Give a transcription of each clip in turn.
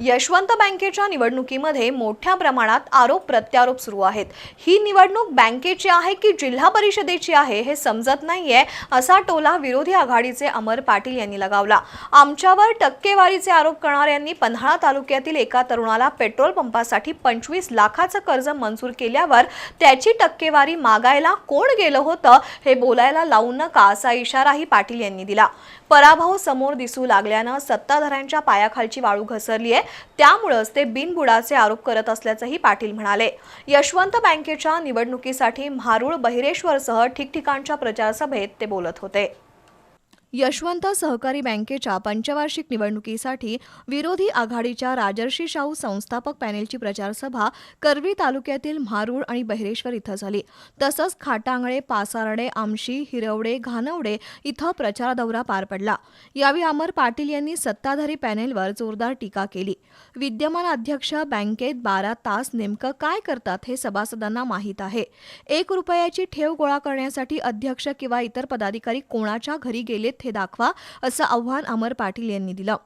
यशवंत बँकेच्या निवडणुकीमध्ये मोठ्या प्रमाणात आरोप प्रत्यारोप सुरू आहेत. ही निवडणूक बँकेची आहे की जिल्हा परिषदेची आहे हे समजत नाहीये असा टोला विरोधी आघाडीचे अमर पाटील यांनी लगावला. आमच्यावर टक्केवारीचे आरोप करणाऱ्यांनी पन्हाळा तालुक्यातील एका तरुणाला पेट्रोल पंपासाठी पंचवीस लाखाचं कर्ज मंजूर केल्यावर त्याची टक्केवारी मागायला कोण गेलं होतं हे बोलायला लावू नका असा इशाराही पाटील यांनी दिला. पराभव समोर दिसू लागल्यानं सत्ताधाऱ्यांच्या पायाखालची वाळू घसरली आहे त्यामुळंच ते बिनबुडाचे आरोप करत असल्याचंही पाटील म्हणाले. यशवंत बँकेच्या निवडणुकीसाठी म्हारूळ बहिरेश्वरसह ठिकठिकाणच्या प्रचारसभेत ते बोलत होते. यशवंत सहकारी बँकेच्या पंचवार्षिक निवडणुकीसाठी विरोधी आघाडीच्या राजर्षी शाहू संस्थापक पॅनेलची प्रचारसभा करवी तालुक्यातील म्हारूळ आणि बहिरेश्वर इथं झाली. तसंच खाटांगळे पासारडे आमशी हिरवडे घानवडे इथं प्रचार दौरा पार पडला. यावेळी अमर पाटील यांनी सत्ताधारी पॅनेलवर जोरदार टीका केली. विद्यमान अध्यक्ष बँकेत बारा तास नेमकं काय करतात हे सभासदांना माहीत आहे. एक रुपयाची ठेव गोळा करण्यासाठी अध्यक्ष किंवा इतर पदाधिकारी कोणाच्या घरी गेलेत हे दाखवा असं आव्हान अमर पाटील यांनी दिलं.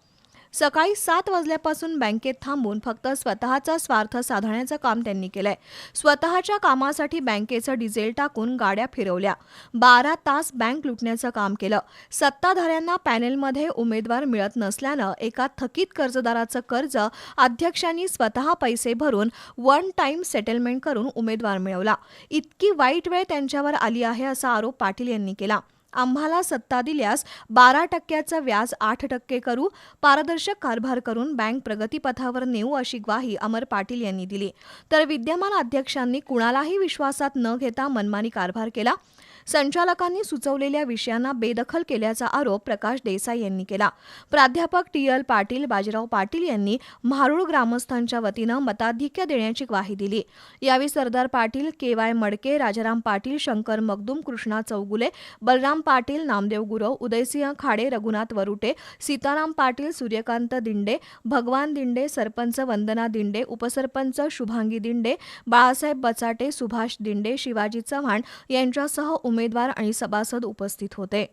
सकाळी सात वाजल्यापासून बँकेत थांबून फक्त स्वतःचा स्वार्थ साधण्याचं काम त्यांनी केलंय. स्वतःच्या कामासाठी बँकेचं डिझेल टाकून गाड्या फिरवल्या. बारा तास बँक लुटण्याचं काम केलं. सत्ताधाऱ्यांना पॅनेलमध्ये उमेदवार मिळत नसल्यानं एका थकीत कर्जदाराचं कर्ज अध्यक्षांनी स्वतः पैसे भरून वन टाइम सेटलमेंट करून उमेदवार मिळवला. इतकी वाईट वेळ त्यांच्यावर आली आहे असा आरोप पाटील यांनी केला. आम्हाला सत्ता दिल्यास बारा टक्क्याचं व्याज आठ टक्के करू पारदर्शक कारभार करून बँक प्रगतीपथावर नेऊ अशी ग्वाही अमर पाटील यांनी दिली. तर विद्यमान अध्यक्षांनी कुणालाही विश्वासात न घेता मनमानी कारभार केला. संचालकांनी सुचवलेल्या विषयांना बेदखल केल्याचा आरोप प्रकाश देसाई यांनी केला. प्राध्यापक टी एल पाटील बाजीराव पाटील यांनी म्हारूळ ग्रामस्थांच्या वतीनं मताधिक्य देण्याची ग्वाही दिली. यावेळी सरदार पाटील के वाय मडके राजाराम पाटील शंकर मगदूम कृष्णा चौगुले बलराम पाटील नामदेव गुरव उदयसिंह खाडे रघुनाथ वरुटे सीताराम पाटील सूर्यकांत दिंडे भगवान दिंडे सरपंच वंदना दिंडे उपसरपंच शुभांगी दिंडे बाळासाहेब बचाटे सुभाष दिंडे शिवाजी चव्हाण यांच्यासह उमेदवार आणि सभासद उपस्थित होते.